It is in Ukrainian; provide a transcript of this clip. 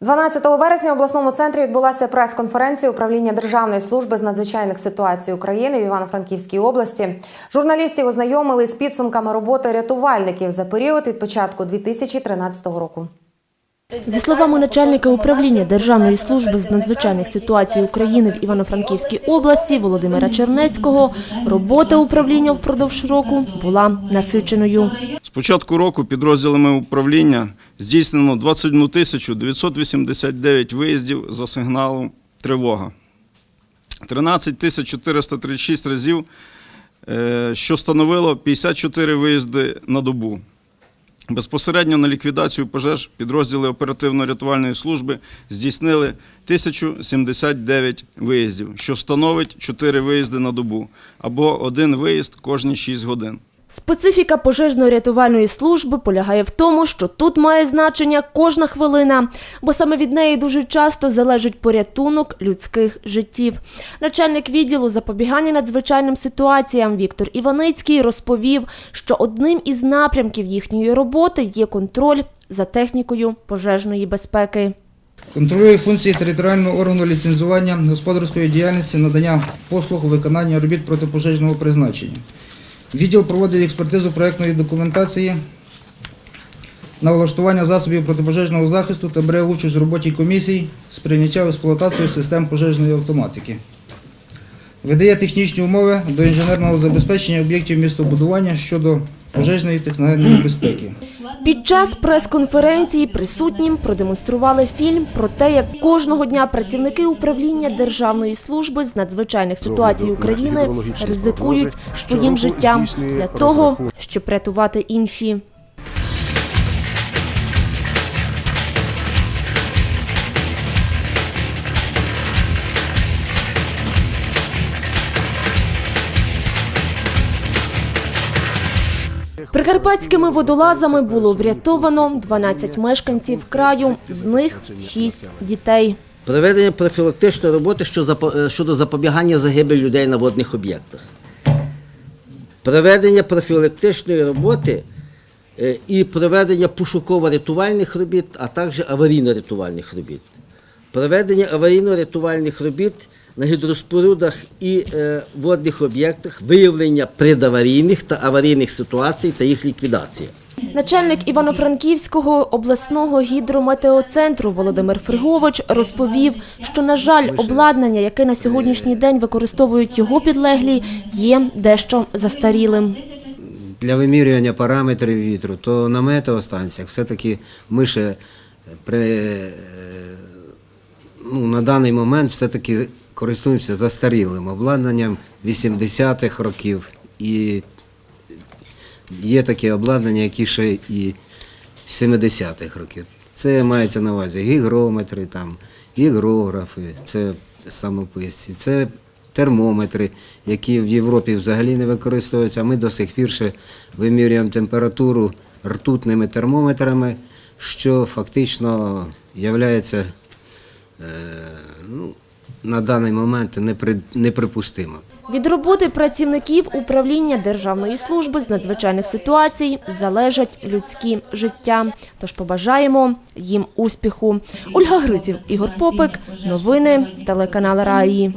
12 вересня в обласному центрі відбулася прес-конференція управління Державної служби з надзвичайних ситуацій України в Івано-Франківській області. Журналістів ознайомили з підсумками роботи рятувальників за період від початку 2013 року. За словами начальника управління Державної служби з надзвичайних ситуацій України в Івано-Франківській області Володимира Чернецького, робота управління впродовж року була насиченою. З початку року підрозділами управління здійснено 21 тисячу 989 виїздів за сигналом тривога. 13 тисяч 436 разів, е, що становило 54 виїзди на добу. Безпосередньо на ліквідацію пожеж підрозділи оперативно-рятувальної служби здійснили 1079 виїздів, що становить 4 виїзди на добу або один виїзд кожні 6 годин. Специфіка пожежно-рятувальної служби полягає в тому, що тут має значення кожна хвилина, бо саме від неї дуже часто залежить порятунок людських життів. Начальник відділу запобігання надзвичайним ситуаціям Віктор Іваницький розповів, що одним із напрямків їхньої роботи є контроль за технікою пожежної безпеки. Контролює функції територіального органу ліцензування господарської діяльності, надання послуг у виконанні робіт протипожежного призначення. Відділ проводить експертизу проєктної документації на влаштування засобів протипожежного захисту та бере участь у роботі комісій з прийняття в експлуатацію систем пожежної автоматики. Видає технічні умови до інженерного забезпечення об'єктів містобудування щодо пожежної техногенної безпеки. Під час прес-конференції присутнім продемонстрували фільм про те, як кожного дня працівники управління Державної служби з надзвичайних ситуацій України ризикують своїм життям для того, щоб рятувати інші. Прикарпатськими водолазами було врятовано 12 мешканців краю, з них 6 дітей. Проведення профілактичної роботи що запо- е, щодо запобігання загибелі людей на водних об'єктах. Проведення профілактичної роботи е, і проведення пошуково-рятувальних робіт, а також аварійно-рятувальних робіт. Проведення аварійно-рятувальних робіт на гідроспорудах і е, водних об'єктах, виявлення предаварійних та аварійних ситуацій та їх ліквідація. Начальник Івано-Франківського обласного гідрометеоцентру Володимир Фригович розповів, що, на жаль, обладнання, яке на сьогоднішній день використовують його підлеглі, є дещо застарілим. для вимірювання параметрів вітру, то на метеостанціях все-таки ми ще при, е, ну, на даний момент все-таки користуємося застарілим обладнанням 80-х років. І є таке обладнання, які ще і 70-х років. Це мається на увазі гігрометри, там, гігрографи, це самописці, це термометри, які в Європі взагалі не використовуються. Ми до сих пір ще вимірюємо температуру ртутними термометрами, що фактично е, ну, на даний момент непри- неприпустимо. Від роботи працівників управління Державної служби з надзвичайних ситуацій залежать людські життя. Тож побажаємо їм успіху. Ольга Гриців, Ігор Попик. Новини телеканал Раї.